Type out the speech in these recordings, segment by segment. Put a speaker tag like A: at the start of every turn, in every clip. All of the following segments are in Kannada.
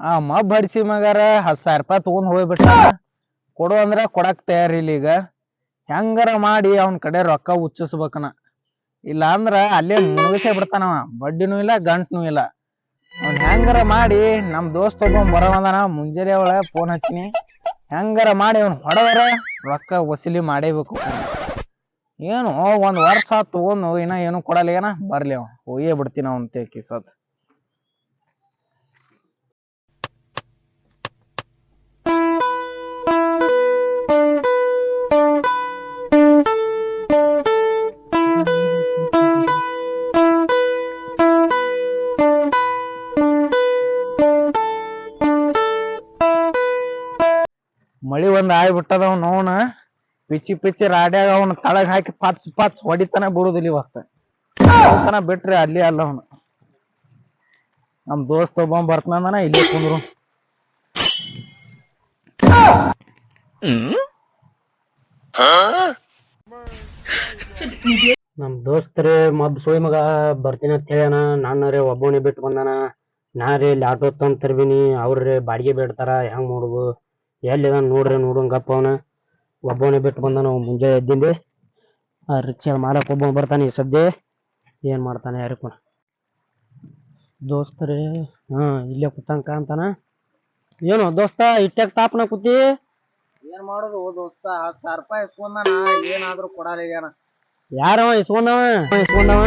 A: ಆ ಮಬ್ ಹಡ್ಸಿ ಮಗಾರ ಹತ್ತು ಸಾವಿರ ರೂಪಾಯಿ ತಗೊಂಡ್ ಹೋಗ್ಬಿಟ್ಟ ಕೊಡು ಅಂದ್ರ ಕೊಡಕ್ ತಯಾರಿಲ್ಲ ಈಗ. ಹೆಂಗಾರ ಮಾಡಿ ಅವನ ಕಡೆ ರೊಕ್ಕ ಹುಚ್ಚಿಸ್ಬೇಕನ. ಇಲ್ಲ ಅಂದ್ರ ಅಲ್ಲೇ ಮುಳುಗಿಸೇ ಬಿಡ್ತಾನವ ಬಡ್ಡಿನೂ ಇಲ್ಲ, ಗಂಟ್ನೂ ಇಲ್ಲ. ಅವ್ನ್ ಹೆಂಗಾರ ಮಾಡಿ ನಮ್ ದೋಸ್ತ ಒಬ್ಬ ಬರೋವಂದನ ಮುಂಜಾನೆ ಅವಳ ಫೋನ್ ಹಚ್ಚಿನಿ. ಹೆಂಗಾರ ಮಾಡಿ ಅವ್ನ್ ಹೊಡವರ ರೊಕ್ಕ ವಸೂಲಿ ಮಾಡೇಬೇಕು. ಏನು ಒಂದ್ ವರ್ಷ ತಗೊಂಡು ಇನ್ನ ಏನು ಕೊಡಲ್ಲ ಏನ ಬರ್ಲಿ ಅವ. ಹೋಗೇ ಬಿಡ್ತೀನಿ ಅವನ್ ತೇಕಿ ಆಗ್ಬಿಟ್ಟದ ಅವ್ನ ಅವನ ಪಿಚ್ಚಿ ಪಿಚ್ಚಿ ರಾಡ್ಯಾಗ ಅವನ ತಳಗ್ ಹಾಕಿ ಪಚ್ ಪಚ್ ಹೊಡಿತಾನ ಬಿಡುದಿಲ್ಲ ಇವತ್ತ. ಬಿಟ್ರಿ ಅಲ್ಲಿ ಅಲ್ಲ ಅವನು. ನಮ್ ದೋಸ್ತ ಒಬ್ಬ ಬರ್ತಾನ ಇಲ್ಲಿ ಕುಂದ್ರು.
B: ನಮ್ ದೋಸ್ತರೇ ಮಬ್ ಸೋಯ್ ಮಗ ಬರ್ತೀನಿ ಅಂತ ಹೇಳ್ಯಾನ. ನಾನರೇ ಒಬ್ಬನೇ ಬಿಟ್ಟು ಬಂದಾನ. ನಾ ರೀ ಇಲ್ಲಿ ಆಟೋ ತಂದ್ ತರ್ಬಿನಿ. ಅವ್ರೇ ಬಾಡಿಗೆ ಬೇಡ್ತಾರ, ಹೆಂಗ್ ಮಾಡುದು? ಎಲ್ಲಿ ಅದಾನ ನೋಡ್ರಿ ನೋಡೋಂಗಪ್ಪ ಅವನ. ಒಬ್ಬನೇ ಬಿಟ್ಟು ಬಂದಾನ ಅವ ಮುಂಜಾನೆ ಎದ್ದಿಂದೆ. ಆ ರಿಕ್ಷಾ ಮಾಲಕ್ ಒಬ್ಬ ಬರ್ತಾನೆ ಈ ಸದ್ಯ ಏನ್ ಮಾಡ್ತಾನೆ ಯಾರಿಗೂ ದೋಸ್ತರೇ ಹಾ ಇಲ್ಲೇ ಕುತ್ತಂಕ ಅಂತಾನ ಏನು ದೋಸ್ತ ಇಟ್ಟಾಗ ತಾಪನ ಕೂತಿ?
A: ಏನ್ ಮಾಡೋದು ಓ ದೋಸ್ತ ಹತ್ತು ಸಾವಿರ ರೂಪಾಯಿ ಇಸ್ಕೊಂಡಾನ ಏನಾದ್ರೂ ಕೊಡಲ್ಲ ಏನ.
B: ಯಾರವ ಇಸ್ಕೊಂಡವ? ಇಸ್ಕೊಂಡವ?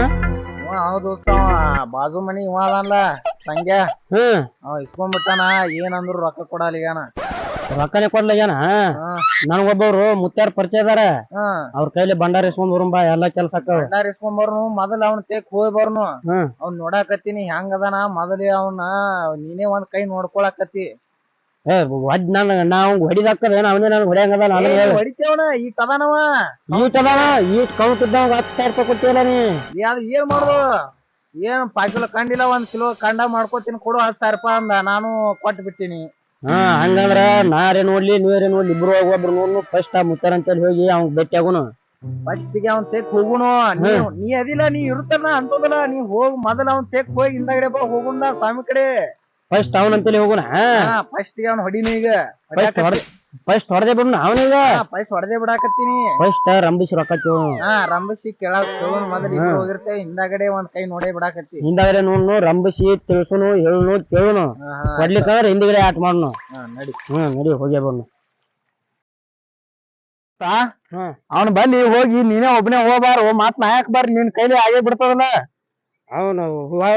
A: ಅವ ದೋಸ್ತ ಅವ ಬಾಜು ಮನಿ ಇವ ಅದಲ್ಲ ಸಂಗ್ಯ
B: ಹ್ಮ್.
A: ಅವ ಇಸ್ಕೊಂಡ್ಬಿಟ್ಟಾನ ಏನಂದ್ರು ರೊಕ್ಕ ಕೊಡಲ್ಲ
B: ರೊಕ್ಕನೆ ಕೊಡ್ಲಾಗ್ಯಾನ ನನಗೊಬ್ಬವ್ರು ಮುತ್ತಾರ ಪರಿಚಯ ಅದಾರ ಅವ್ರ ಕೈಲಿ ಭಂಡಾರ ಇಸ್ಕೊಂಡ್ ಬರುಂಬ ಎಲ್ಲಾ ಕೆಲ್ಸ ಆಕ್ಕವ
A: ಭಂಡಾರ ಇಸ್ಕೊಂಬರ್ನು ಮೊದಲ ಅವ್ನ ತೇಕ್ ಹೋಗಿ ಬರ್ನು.
B: ಹ್ಮ್
A: ಅವ್ನ್ ನೋಡಾಕತ್ತೀನಿ ಹೆಂಗ್ ಅದಾನ ಮೊದಲೇ ಅವನ ನೀನೇ ಒಂದ್ ಕೈ ನೋಡ್ಕೊಳಕತ್ತಿ.
B: ಏ ಒಡ್ ನನ್ ನಾವ್ ಹೊಡಿದಾಕದ ಅವನೇ ನನ್ ಹೊಡ್ಯಾಂಗದ ನಾನು
A: ಹೊಡಿತೇವನ ಈ ಕದಾನವ
B: ಈಟ್ ಅದಾನ ಈಟ್ ಕೌಂಟ್ ಇದ್ದಾವ ಹತ್ತು ಸಾವಿರ ರೂಪಾಯಿ ಕೊಟ್ಟಿಲ್ಲ ನೀ.
A: ಯಾವ್ದು ಏನ್ ಮಾಡುದು? ಏನ್ ಪಾಕಿಲ ಕಂಡಿಲ್ಲ ಒಂದ್ ಕಿಲೋ ಕಂಡ ಮಾಡ್ಕೊತೀನಿ ಕೊಡು ಹತ್ತು ಸಾವಿರ ರೂಪಾಯಿ ಅಂದ ನಾನು ಕೊಟ್ಟು ಬಿಟ್ಟಿನಿ
B: ಹಾ ಹಂಗಂದ್ರ ನಾರೇ ನೋಡ್ಲಿ ನೀವೇ ನೋಡ್ಲಿ ಇಬ್ರು ಹೋಗಿ ಒಬ್ರು ನೋಡ್ನು ಫಸ್ಟ್ ಆ ಮುತ್ತಾರ ಅಂತೇಳಿ ಹೋಗಿ ಅವ್ನ್ ಭೇಟಿ
A: ಫಸ್ಟ್ಗೆ ಅವ್ನ್ ತೆಕ್ ಹೋಗುನು ನೀ ನೀ ಅದಿಲ್ಲ ನೀ ಇರುತ್ತಲ್ಲ ಅಂತದಲ್ಲ ನೀ ಹೋಗ್ ಮೊದಲ ಅವ್ನ್ ತೆಕ್ ಹೋಗಿ ಹಿಂದಗಡೆ ಬಾ ಹೋಗುಣ ಸ್ವಾಮಿ ಕಡೆ.
B: ಫಸ್ಟ್ ಅವನ್ ಅಂತೇಳಿ ಹೋಗುಣ.
A: ಫಸ್ಟ್ಗೆ ಅವ್ನ್ ಹೊಡಿನಿ ಈಗ.
B: ಫಸ್ಟ್ ಹೊಡೆದೇ ಬಿಡ್ನು ಅವನೀಗ
A: ಫಸ್ಟ್ ಹೊಡೆದೇ ಬಿಡಾಕತ್ತೀನಿ.
B: ಫಸ್ಟ್ ರಂಬಿಸಿ ರೊಕ್ಕ ರಂಬಿಸಿ
A: ಹಾ ರಂಭಿಸಿ ಕೆಳಗ್ ಕೇಳೋನ್ ಮೊದಲು ಇಬ್ರು ಹೋಗಿರ್ತೇವೆ ಹಿಂದಾಗಡೆ ಒಂದ್ ಕೈ ನೋಡೇ ಬಿಡಾಕತ್ತಿ.
B: ಹಿಂದಾಗಡೆ ನೋಡ್ನು ರಂಬಿಸಿ ತಿಳ್ಸುನು ಹೇಳುನು ಕೇಳುನು. ಕೊಡ್ಲಿಕ್ಕಂದ್ರ ಹಿಂದಿಗಡೆ ಆಟ ಮಾಡ್ನು.
A: ನಡಿ.
B: ಹ್ಮ್ ನಡಿ ಹೋಗೇ ಬರ್ನು
A: ಅವ್ನ ಬಲ್ಲಿ ಹೋಗಿ ನೀನೇ ಒಬ್ನೇ ಹೋಗ್ಬಾರು ಮಾತ್ ನಾ ಯಾಕ್ ಬರ್ಲಿ ನಿನ್ ಕೈಲಿ ಆಗೇ ಬಿಡ್ತದಲ್ಲ.
B: ಅವನು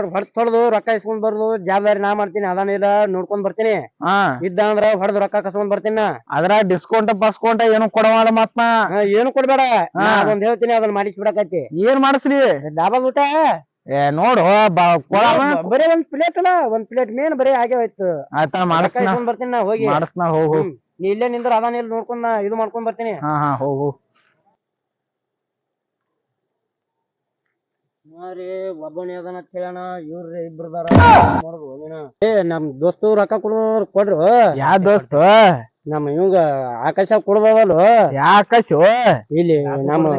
B: ಹೊಡ್ ತೊಡ್ದು ರೊಕ್ಕ ಇಸ್ಕೊಂಡ್ ಬರ್ದು ಜವಾಬ್ದಾರಿ ನಾ ಮಾಡ್ತೀನಿ ಅದಾನಿಲ್ಲ ನೋಡ್ಕೊಂಡ್ ಬರ್ತೀನಿ.
A: ಹಾ.
B: ಇದ್ದ ಅಂದ್ರ ಹೊಡೆದ್ ರೊಕ್ಕ ಕಸ್ಕೊಂಡ್ ಬರ್ತೀನಿ ನಾ.
A: ಅದ್ರ ಡಿಸ್ಕೌಂಟ್ ಬಸ್ಕೊಂಡ ಏನು ಕೊಡವಾಡ ಮತ್ ನಾ
B: ಹಾ, ಏನು ಕೊಡ್ಬೇಡ. ನಾ ಅದೊಂದ್ ಹೇಳ್ತೀನಿ ಅದನ್ನ ಮಾಡಿಸ್ಬಿಡಕತ್ತಿ.
A: ಏನ್ ಮಾಡಿಸ್ರಿ?
B: ಡಾಬಾ ಊಟ.
A: ಏ ನೋಡು
B: ಬರೀ ಒಂದ್ ಪ್ಲೇಟ್ ಅಲ್ಲ ಒಂದ್ ಪ್ಲೇಟ್ ಮೇನ್ ಬರೀ ಆಗೇ ಹೋಯ್ತು
A: ಆಯ್ತಾ ಮಾಡಿಸ್ನ
B: ಬರ್ತೀನಿ ನಾ ಹೋಗಿ.
A: ಮಾಡಿಸ್ನ ಹೋಗು
B: ನೀ ಇಲ್ಲೇ ನಿಂದ್ರ ಅದಾನಿಲ್ಲ ನೋಡ್ಕೊಂಡ್ ನಾ ಇದು ಮಾಡ್ಕೊಂಡ್ ಬರ್ತೀನಿ.
A: ಹಾ ಹಾ ಹೋಗು.
B: ರೀ ಒಬ್ಬನೇ ಅದನ್ನ ಕೇಳೋಣ ಇವ್ರ ಇಬ್ರದಾರ ನೀನು. ಏ ನಮ್ ದೋಸ್ತು ರೊಕ್ಕ ಕೊಡು ಕೊಡ್ರು.
A: ಯಾ ದೋಸ್ತ?
B: ನಮ್ಮ ಇವಂಗ ಆಕಾಶ ಕೊಡ್ದವಲ್ಲ
A: ಆಕಾಶ?
B: ಇಲ್ಲಿ ನಮ್ಮ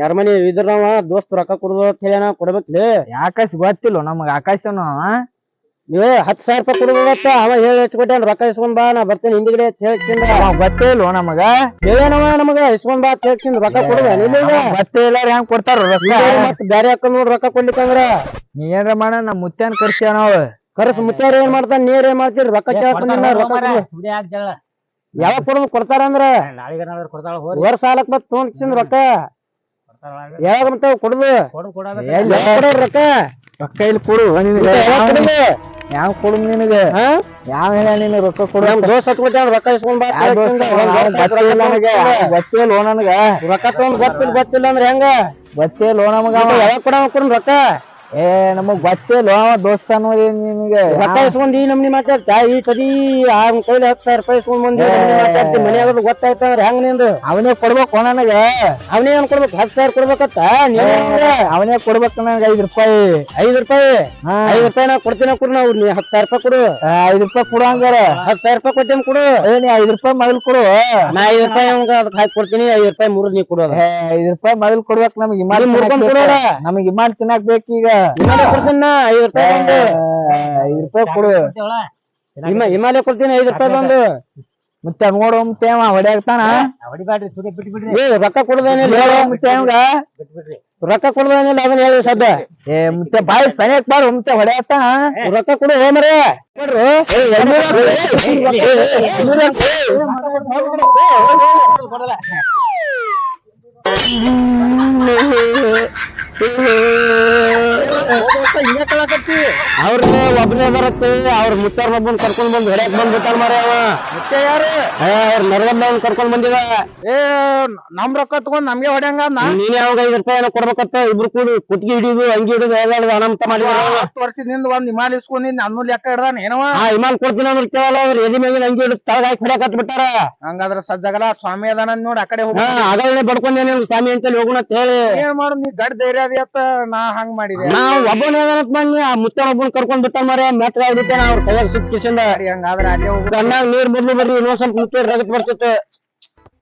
B: ನೆರಮನಿ ಇದ್ರವ ದೋಸ್ತ್ ರೊಕ್ಕ ಕೊಡುದು ಅಂತ ಹೇಳ್ಯಾನ ಕೊಡ್ಬೇಕ್ಲಿ?
A: ಯಾಕಸ್ ಗೊತ್ತಿಲ್ಲ ನಮಗ ಆಕಾಶನು ಅವ.
B: ಏ ಹತ್ತು ಸಾವಿರ ರೂಪಾಯಿ ಕೊಡುದತ್ತ ಅವ ಹೇಳಿ ಹಚ್ಕೊಟ್ಟೆ ರೊಕ್ಕ ಇಸ್ಕೊಂಡ್ ಬಾ ನಾ ಬರ್ತೀನಿ ಹಿಂದಿಗಡೆ ಹೇಳ್ಸಿಂದ
A: ಅವ ಗೊತ್ತೇ ಇಲ್ಲ ನಮಗ?
B: ಹೇಳೇನವ ನಮಗ ಇಸ್ಕೊಂಡ್ ಬಾ ಹೇಳ್ಸಿಂದ ರೊಕ್ಕ
A: ಕೊಡುವ ಗೊತ್ತೇ ಇಲ್ಲ ಹೆಂಗ್ ಕೊಡ್ತಾರ ರೊಕ್ಕ?
B: ಬ್ಯಾರೆ ಹಾಕೊಂಡ್ ನೋಡಿ ರೊಕ್ಕ ಕೊಡ್ಲಿಕ್ಕಂದ್ರ
A: ನೀ ಏನ್ರ ಮಾಡ ನಮ್ ಮುತ್ಯಾನ್ ಕರ್ಸ್ಯಾನ ನಾವ್
B: ಕರ್ಸ್ ಮುತ್ತಾರ ಏನ್ ಮಾಡ್ತಾನ ನೀರ್ ಏನ್ ಮಾಡ್ತೀರಿ? ರೊಕ್ಕ ಯಾವ ರೊಕ್ಕ ಕೊಡು. ಯಾವಾಗ ಕೊಡುದು ಕೊಡ್ತಾರ ಅಂದ್ರ? ವರ್ಷ ಸಾಲಕ್ ಮತ್ ತೊಗೊಂಡ್ಸಿಂದ ರೊಕ್ಕ. ಯಾವಾಗ ಮತ್ತ ಕೊಡುದು? ರೊಕ್ಕ?
A: ರೊಕ್ಕ ಇಲ್ಲಿ ಕೊಡು
B: ಕೊಡುದು?
A: ಯಾವ ಕೊಡು ನಿನಗ? ಯಾವ ಹೇಳ ನೀನು ರೊಕ್ಕ ಕೊಡು
B: ನಮ್ ದೋಸ್ತ್ ಹಚ್ಕೊಟ್ಟಾನ ರೊಕ್ಕ ಇಸ್ಕೊಂಡ್ ಬಾ
A: ಯಾವ ದೋಸ್ತ
B: ಹೇಳ್ಸಿಂದ.
A: ಅವ?
B: ಒಂದ್
A: ಗೊತ್ತೇ ಇಲ್ಲ ನನಗ ಗೊತ್ತೇ ಇಲ್ಲ ನನಗ
B: ರೊಕ್ಕ ತಗೊಂಡ್ ಗೊತ್ತಿಲ್ಲ ಗೊತ್ತಿಲ್ಲ ಅಂದ್ರೆ ಹೆಂಗ
A: ಗೊತ್ತಿಲ್ಲ ಲೋನ್ ನಮಗ.
B: ಯಾವಾಗ ಕೊಡ ಕೊಡ್ ರೊಕ್ಕ
A: ಏ ನಮಗ್ ಗೊತ್ತೇ ಇಲ್ಲ ಅವ ದೋಸ್ತ ಅನ್ನೋದು ನಿನಗೆ
B: ರೊಕ್ಕ ಇಸ್ಕೊಂಡ್ ಈ ನಮ್ನಿ ಮಾತಾಡ್ತಾ. ಈ ತಡಿ ಆ ಕೈಲಿ ಹತ್ತು ಸಾವಿರ ರೂಪಾಯಿ ಇಸ್ಕೊಂಡ್ ಬಂದಿ ಮಾತಾಡ್ತಿ. ಗೊತ್ತಾಯ್ತ ಅಂದ್ರೆ ಹೆಂಗ್ ನಿಂದು?
A: ಅವನೇ ಕೊಡ್ಬೇಕು ನನಗ.
B: ಅವನೇ ಏನ್ ಕೊಡ್ಬೇಕು? ಹತ್ತು ಸಾವಿರ ಕೊಡ್ಬೇಕತ್ತ?
A: ಅವನೇ ಕೊಡ್ಬೇಕು ನನಗೆ ಐದ್ ರೂಪಾಯಿ.
B: ಐದ್ ರೂಪಾಯಿ. ಐದ್ ರೂಪಾಯಿ ನಾ ಕೊಡ್ತೀನಿ ಕೊಡು ನಾವು ನೀ ಹತ್ತು ಸಾವಿರ ರೂಪಾಯಿ ಕೊಡು.
A: ಐದ್ ರೂಪಾಯಿ ಕೊಡು ಹಂಗಾರ.
B: ಹತ್ತು ಸಾವಿರ ರೂಪಾಯಿ ಕೊಡ್ತೀನಿ ಕೊಡು.
A: ಏ ನೀ ಐದ್ ರೂಪಾಯಿ ಮೊದಲು ಕೊಡು.
B: ನಾ ಐದ್ ರೂಪಾಯಿ ಅವಂಗ ಅದಕ್ಕೆ ಹಾಕಿ ಕೊಡ್ತೀನಿ ಐದ್ ರೂಪಾಯಿ ಮೂರು ನೀ
A: ಕೊಡೋದು ಐದ್ ರೂಪಾಯಿ ಮೊದಲು ಕೊಡ್ಬೇಕು ನಮಗ್ ಇಮಾಲ್
B: ನೀನ್ ಕೊಡೋದ
A: ನಮ್ಗೆ
B: ಕೊಡೋಣ.
A: ಬೇಕು. ನಮಗ್ ಇಮಾಲ್ ತಿನ್ನಾಕ್ ಬೇಕೀಗ.
B: ನಿಮ್ಮನೆ ಕೊಡ್ತೀನಿ ನಾ ಐದ್ ರೂಪಾಯಿ ಒಂದು
A: ಐದ್ ರೂಪಾಯಿ ಕೊಡು
B: ಹಿಮ ಹಿಮಾಲಯ ಕೊಡ್ತೀನಿ ಐದು ರೂಪಾಯಿ ಬಂದು
A: ಮತ್ತೆ ನೋಡು ಮತ್ತೆ ಅವ ಹೊಡ್ಯಾಕ್ತಾನ
B: ಹೊಡಿಬ್ಯಾಡ್ರಿ ಸುಮ್ಮನೆ ಬಿಟ್ಟು ಬಿಡ್ರಿ
A: ಏ ರೊಕ್ಕ ಕೊಡುದೇನಿಲ್ಲ ಹೇಳು ಮತ್ತೆ ಅವಂಗ
B: ಬಿಟ್ಟು ಬಿಡ್ರಿ
A: ರೊಕ್ಕ ಕೊಡುದೇನಿಲ್ಲ ಅದನ್ನ ಹೇಳಿ ಸದ್ದ ಏ ಮತ್ತೆ ಬಾಯಿ ಸನಿಯಕ್ ಬಾರ ಮತ್ತೆ ಹೊಡ್ಯಾಕ್ತಾನ ರೊಕ್ಕ ಕೊಡು ಹೋಮರೆ Uhum.
B: ಅವ್ರಿಗೆ ಒಬ್ಬನೇ ಬರತ್ತೆ ಅವ್ರ ಮುತ್ತಾರ ಒಬ್ಬನ್ ಕರ್ಕೊಂಡ್ ಬಂದ್ ಹೊಡ್ಯಾಕ್ ಬಂದ್ಬಿಟ್ಟಾರ ಮಾರ ಅವ.
A: ಮತ್ತೆ ಯಾರು?
B: ಅವ್ರ ನರಗಮ್ಮನ್ ಕರ್ಕೊಂಡ್ ಬಂದಿದ.
A: ಏ ನಮ್ ರೊಕ್ಕ ತಗೊಂಡ್ ನಮ್ಗೆ ಹೊಡ್ಯಂಗ?
B: ನೀನೇ ಅವಾಗ ಐದು ರೂಪಾಯಿ ಏನೋ ಕೊಡ್ಬೇಕತ್ತ ಇಬ್ರು ಕೂಡಿ ಕುಟ್ಗಿ ಹಿಡಿದು ಅಂಗಿ ಹಿಡಿದು ಎಲ್ಲ ಅನಂತ ಮಾಡಿದ
A: ಹತ್ತು ವರ್ಷದಿಂದ ಒಂದ್ ಹಿಮಾಲ್ ಇಸ್ಕೊಂಡಿದ್ ನನ್ನ ಲೆಕ್ಕ ಹಿಡ್ದಾನ ಏನವ?
B: ಆ ಹಿಮಾಲ್ ಕೊಡ್ತೀನಿ ಅಂದ್ರೆ ಕೇಳಲ್ಲ ಅವ್ರ ಎದಿ ಮ್ಯಾಗಿನ ಅಂಗಿ ಹಿಡಿದು ತಳಗ ಹಾಕಿ ಹೊಡ್ಯಾಕತ್ ಬಿಟ್ಟಾರ
A: ಹಂಗಾದ್ರ ಸಜ್ಜಗಲ ಸ್ವಾಮಿ ಅದಾನ ನೋಡಿ ಆ ಕಡೆ ಹೋಗ
B: ಆಗಲೇ ಬಡ್ಕೊಂಡೇನೆ ಸ್ವಾಮಿ ಅಂತೇಳಿ ಹೋಗೋಣ ಅಂತ ಹೇಳಿ.
A: ಏನ್ ಮಾಡು ನೀ ಗಡ್ ಧೈರ್ಯ ಅದೇ ನಾ ಹಂಗ್ ಮಾಡಿದೆ.
B: ನಾವ್ ಒಬ್ಬನೇ ಏನಂತ ಬನ್ನಿ ಆ ಮುತ್ತನ ಒಬ್ಬನ್ ಕರ್ಕೊಂಡ್ ಬಿಟ್ಟ ಮರೆ ಮೆಟ್ಟಗಾಗ್ಬಿಟ್ಟೆ ಅವ್ರ ಕೈಯಾಗ ಸಿಕ್ಕಿಸಿಂದ
A: ಹಂಗಾದ್ರ ಅಲ್ಲೇ ಹೋಗ್ಬಿಡ
B: ಕಣ್ಣಾಗ ನೀರ್ ಬರ್ಲಿ ಬರ್ಲಿ ಇನ್ನೊಂದ್ ಸ್ವಲ್ಪ ಮುಚ್ಚಿ ರಗತ್ ಬರ್ತಿತ್ತು.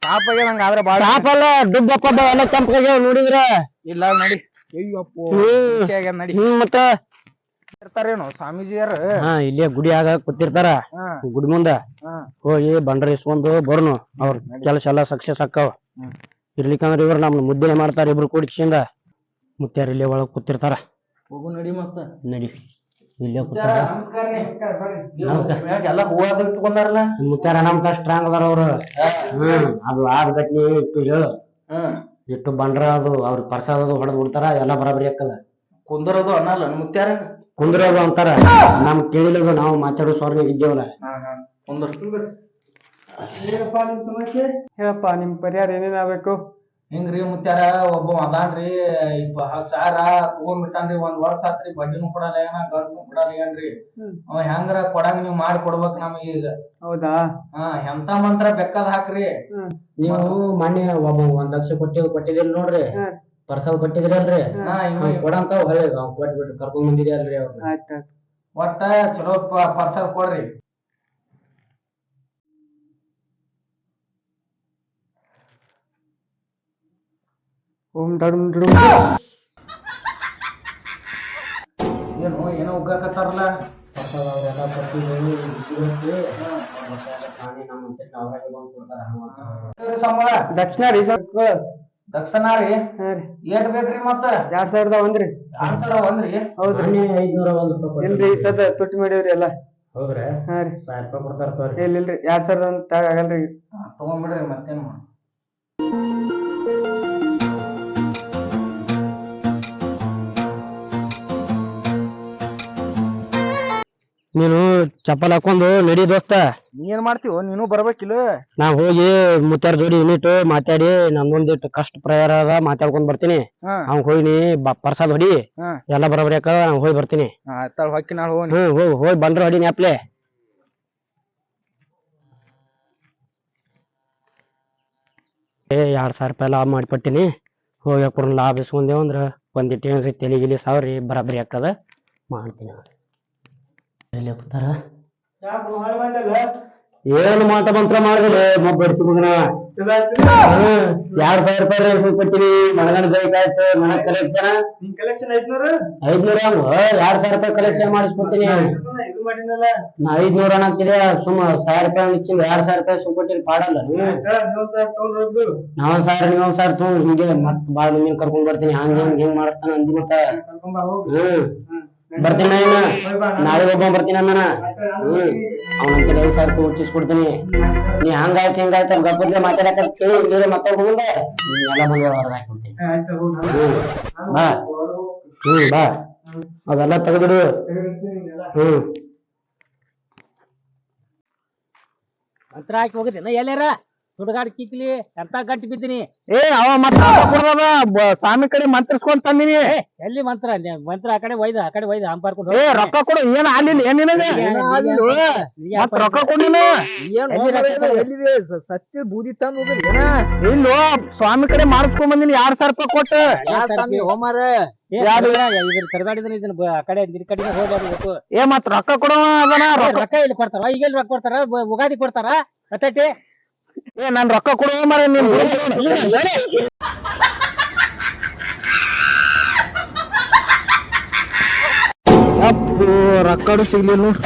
A: ಪಾಪ ಆಗ್ಯದ ಹಂಗಾದ್ರ ಬಾಳ
B: ಪಾಪಲ್ಲ ದುಬ್ಬಪ್ಪ ಎಲ್ಲ ಕೆಂಪಗೆ ನೋಡಿದ್ರ.
A: ಇಲ್ಲ ನಡಿ. ಅಯ್ಯಪ್ಪೋ
B: ಹ್ಮ್.
A: ಆಗ್ಯದ ನಡಿ.
B: ಹ್ಮ್ ಮತ್ತ?
A: ಇರ್ತಾರೇನು ಸ್ವಾಮೀಜಿಯರ್
B: ಹಾ ಇಲ್ಲೇ ಗುಡಿಯಾಗ ಕೂತಿರ್ತಾರ.
A: ಹಾ.
B: ಗುಡಿ ಮುಂದ
A: ಹಾ.
B: ಹೋಗಿ ಬಂಡ್ರ ಇಸ್ಕೊಂಡು ಬರ್ನು. ಅವ್ರ ಕೆಲಸ ಎಲ್ಲ ಸಕ್ಸಸ್ ಆಕ್ಕಾವ.
A: ಹ್ಮ್.
B: ಇರ್ಲಿಕ್ಕಂದ್ರ ಇವ್ರು ನಮ್ನ ಮುದ್ದೆ ಮಾಡ್ತಾರ ಇಬ್ರು ಕೂಡಿಸಿಂದ ಮುತ್ಯಾರ ಇಲ್ಲೇ ಒಳಗ್ ಕೂತಿರ್ತಾರ.
A: ಹೋಗು ನಡಿ ಮತ್ತ.
B: ನಡಿ. ಇಲ್ಲೇ ಕೂತಾರ.
A: ನಮಸ್ಕಾರ. ಎಲ್ಲ
B: ಸ್ಟ್ರಾಂಗ್ ಅದಾರ ಅವ್ರು. ಹ್ಮ್ ಅದು ಆದ ಇಟ್ಟು ಹೇಳು ಇಟ್ಟು ಬಂಡ್ರ ಅದು ಅವ್ರ ಪ್ರಸಾದ ಅದು ಹೊಡೆದ್ ಬಿಡ್ತಾರ ಎಲ್ಲ ಬರಾಬರಿ ಹಾಕದ
A: ಕುಂದ್ರದು ಅನ್ನಲ್ಲ ಮುತ್ಯಾರ
B: ಕುಂದ್ರದು ಅಂತಾರ. ನಮ್ ಕೇಳಿಲ್ಲ ನಾವು ಮಾತಾಡೋ ಸ್ವರ್ಗ ಇದ್ದೇವಲ್ಲ.
A: ಕುಂದ್ರ.
C: ಹೇಳಪ್ಪ ನಿಮ್ ಪರಿಹಾರ ಏನೇನ್ ಆಗ್ಬೇಕು
A: ಹಿಂಗ್ರಿ ಮುತ್ಯಾರ? ಒಬ್ಬ ಅದಾನ್ರಿ ಇಪ್ಪ ಹತ್ತ್ ಸಾವಿರ ತಗೊಂಡ್ಬಿಟ್ಟಾನ್ರಿ ಒಂದ್ ವರ್ಷ ಆತ್ರಿ ಬಡ್ಡಿನೂ ಕೊಡಲ್ಲ ಏನ ಗಂಟು ಕೊಡಲ್ಲ ಏನ್ರಿ. ಅವ ಹೆಂಗ್ರ ಕೊಡಂಗ್ ನೀವ್ ಮಾಡಿ ಕೊಡ್ಬೇಕ್ ನಮಗ್ ಈಗ.
C: ಹೌದಾ?
A: ಹಾ ಎಂತ ಮಂತ್ರ ಬೆಕ್ಕದ ಹಾಕ್ರಿ.
B: ನೀವು ಮೊನ್ನೆ ಒಬ್ಬ ಒಂದ್ ಲಕ್ಷ ಕೊಟ್ಟಿದ್ ಕೊಟ್ಟಿದಿಲ್ ನೋಡ್ರಿ. ಪರ್ಸಲ್ ಕೊಟ್ಟಿದ್ರಲ್ರಿ.
A: ಹಾ. ಇವ
B: ಕೊಡಂತ ಹೊಳೆ ಕೊಟ್ಬಿಟ್ಟು ಕರ್ಕೊಂಡ್ ಬಂದಿದ್ಯಾಲ್ರಿ ಅವ್ರ
C: ಆಯ್ತ
A: ಒಟ್ಟ ಚಲೋ ಪರ್ಸಲ್ ಕೊಡ್ರಿ.
C: ಓಂ ಡಡುಮ್ ಡುಡುಮ್
A: ಏನು ಏನೋ ಉಗ್ಗಾಕತ್ತಾರಲ್ಲ?
C: ದಕ್ಷಿಣ ರೀ ಸ್ವಲ್ಪ
A: ದಕ್ಷಿಣ ರೀ? ಏಟ್ ಬೇಕ್ರಿ ಮತ್ತ?
C: ಎರಡ್ ಸಾವಿರದ ಒಂದ್ರಿ.
A: ಎರಡ್ ಸಾವಿರ ಒಂದ್ರಿ?
C: ಹೌದ್ರಿ.
B: ಐದ್ನೂರ ಒಂದ್ ರೂಪಾಯಿ
C: ಇಲ್ರಿ ಈ ಸದ ತುಟ್ಟಿ ಮಾಡಿವ್ರಿ ಎಲ್ಲ.
B: ಹೌದ್ರಿ?
C: ಹಾ ರೀ.
B: ಸಾವಿರ ರೂಪಾಯಿ ಕೊಡ್ತಾರ ತಗೋರಿ.
C: ಇಲ್ಲ ಇಲ್ರಿ. ಎರಡ್ ಸಾವಿರದ ಒಂದ್ ತಗ ಆಗಲ್ರಿ.
A: ತಗೊಂಡ್ಬಿಡ್ರಿ ಮತ್ತೇನ್ ಮಾಡ
B: ನೀನು ಚಪ್ಪಲ್ ಹಾಕೊಂಡು ನಡಿ ದೋಸ್ತ.
A: ನೀ ಏನ್ ಮಾಡ್ತೀವೋ? ನೀನು ಬರ್ಬೇಕಿಲ್ಲ
B: ನಾ ಹೋಗಿ ಮುತ್ತಾರ ಜೋಡಿ ಯೂನಿಟ್ ಮಾತಾಡಿ ನಮ್ದೊಂದಿಟ್ಟು ಕಷ್ಟ ಪ್ರಯಾರ ಅದ ಮಾತಾಡ್ಕೊಂಡ್ ಬರ್ತೀನಿ.
A: ಹಾ.
B: ಅವ್ನ್ ಹೋಗಿ ನೀ ಬ- ಪ್ರಸಾದ್ ಹೊಡಿ.
A: ಹಾ.
B: ಎಲ್ಲ ಬರೋಬರಿ ಹಾಕ ಹೋಗಿ ಬರ್ತೀನಿ.
A: ಆಯ್ತಾಳ ಹೊಕ್ಕಿ ನಾಳೆ ಹೋಗಿ
B: ಹ್ಮ್ ಹೋಗಿ ಹೋಗಿ ಬಂದ್ರ ಹೊಡಿ ನ್ಯಾಪ್ಲೆ ಏ ಎರಡ್ ಸಾವಿರ ರೂಪಾಯಿ ಲಾಭ ಮಾಡಿಪಟ್ಟಿನಿ ಹೋಗಿ ಕೊಡ್ ಲಾಭ ಇಸ್ಕೊಂಡೇವಂದ್ರ ಒಂದಿಟ್ಟು ಏನ್ರಿ ತಲಿ ಗಿಲಿ ಸಾವ್ರಿ ಬರಾಬರಿ ಅಕ್ಕದ ಮಾಡ್ತೀನಿ. ಎಲ್ಲಿ ಕೂತಾರ? ಏನು ಮಾಟ ಮಂತ್ರ ಮಾಡಿದ್ರೆ ಮೊಬ್ಬಡಿಸಿ ಮಗನ? ಎರಡ್ ಸಾವಿರ ರೂಪಾಯಿ ರೇಷನ್ ಕೊಟ್ಟಿನಿ, ಮನಗಂಡ ಬೇಕಾಯ್ತು ಮನ ಕಲೆಕ್ಷನ್
C: ಐದ್ನೂರು
B: ಎರಡ್ ಸಾವಿರ ರೂಪಾಯಿ ಕಲೆಕ್ಷನ್ ಮಾಡಿಸ್ಕೊಡ್ತೀನಿ ನಾ ಐದ್ನೂರ ಅನ್ನಕ್ಕಿದೆ ಸುಮ್ಮ ಸಾವಿರ ರೂಪಾಯಿ ಹಚ್ಚಿಂದ ಎರಡ್ ಸಾವಿರ ರೂಪಾಯಿ ಸುಮ್ಕೊಟ್ಟಿರಿ ಪಾಡಲ್ಲ. ನಾವ್ ಸಾವಿರ ಸಾರ್ ಸಾವಿರ ತಗೊಂಡ್ ಹಿಂಗೆ ಮತ್ ಬಾಳ ಮುಂದಿನ ಕರ್ಕೊಂಡ್ ಬರ್ತೀನಿ, ಹಂಗ ಹಿಂಗ್ ಹಿಂಗ್ ಮಾಡಿಸ್ತಾನ ಅಂದಿ ಮತ್ತ. ಹ್ಮ್. ಬರ್ತೀನಿ ನಾಳೆ ಒಬ್ಬ ಬರ್ತೀನಿ ಅಂದನ ಹ್ಮ್. ಕಡೆ ಐದು ಸಾವಿರ ರೂಪಾಯಿ ಉಚ್ಚಿಸ್ಕೊಡ್ತೀನಿ ನೀ ಹಂಗಾಯ್ತು ಹಿಂಗಾಯ್ತು ಗಪ್ಪದ್ಲೆ ಮಾತಾಡಕ ಕೇಳಿ ಇಲ್ಲಿದ್ರೆ ಮತ್ತೊಬ್ಬ ಮುಂದೆ ಎಲ್ಲ ಮುಂದೆ ಹೊರಗೆ ಬಾ. ಹ್ಮ್, ಬಾ. ಅದೆಲ್ಲ ತೆಗೆದಿಡು ಹ್ಮ್.
D: ಮಂತ್ರ ಹಾಕಿ ಹೋಗಿದ್ದೇನೆ ಎಲ್ಲಾರ ಸುಡುಗಾಡ್ ಕಿಕ್ಲಿ ಎಂತ ಗಟ್ಟಿ ಬಿದ್ದೀನಿ?
A: ಏ ಅವ ಮಂತ್ರ ಕೊಡ್ದದ? ಸ್ವಾಮಿ ಕಡೆ ಮಂತ್ರಿಸ್ಕೊಂಡ್ ತಂದಿನಿ.
D: ಎಲ್ಲಿ ಮಂತ್ರ? ನೆ- ಮಂತ್ರ ಆ ಕಡೆ ಒಯ್ದ ಆ ಕಡೆ ಒಯ್ದ ಹಂಪಾರ್ಕೊಂಡು
A: ಏ ರೊಕ್ಕ ಕೊಡು ಏನ್ ಆಗ್ಲಿಲ್ಲ ಏನ್ ನಿನಗೆ? ಮತ್ ರೊಕ್ಕ ಕೊಡಿನ
D: ಎಲ್ಲಿದೆ
A: ಸತ್ಯ ಬೂದಿ ತಂದ್ ಇಲ್ಲ ಇಲ್ಲೋ ಸ್ವಾಮಿ ಕಡೆ ಮಾಡಿಸ್ಕೊಂಡ್ ಬಂದಿನಿ ಎರಡ್ ಸಾವಿರ ರೂಪಾಯಿ ಕೊಟ್ಟು.
D: ಹೋಮಾರ.
A: ಏ ಮತ್ ರೊಕ್ಕ
D: ಏ,
A: ರೊಕ್ಕ
D: ಇಲ್ಲಿ ಕೊಡ್ತಾರ? ಈಗ ರೊಕ್ಕ ಕೊಡ್ತಾರ? ಉಗಾದಿ ಕೊಡ್ತಾರ? ಅತ್ತಟ್ಟಿ
A: ಏ ನಾನು ರೊಕ್ಕ ಕೊಡುವ ಮರ ನಿನ್ ಅಪ್ಪು ರೊಕ್ಕಡು ಸಿಗ್ಲಿಲ್ಲ ನೋಡ್.